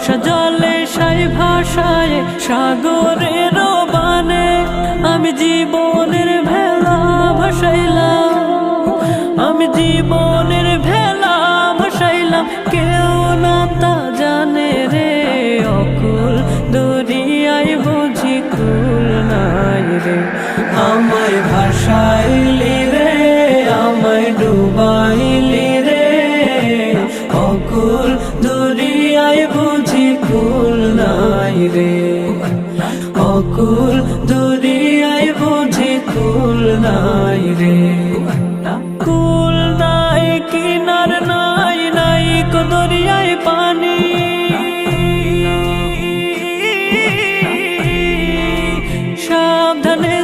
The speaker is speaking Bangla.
নিশা জলে, সাই ভাষায়, সাগরের বানে আমি জীবনের ভেলা ভাসাইলাম। আমি জীবনের ভেলা ভাসাইলাম। কেউ না তা জানে রে, অকুল দরিয়ায় বুঝি কুল নাই রে। আমায় ভাসাইলি বকুল দরিয়ায় বুঝি কুল নাই রে। কুল নাই, কিনার নাই নাই কো দরিয়ায় পানি। সাবধানে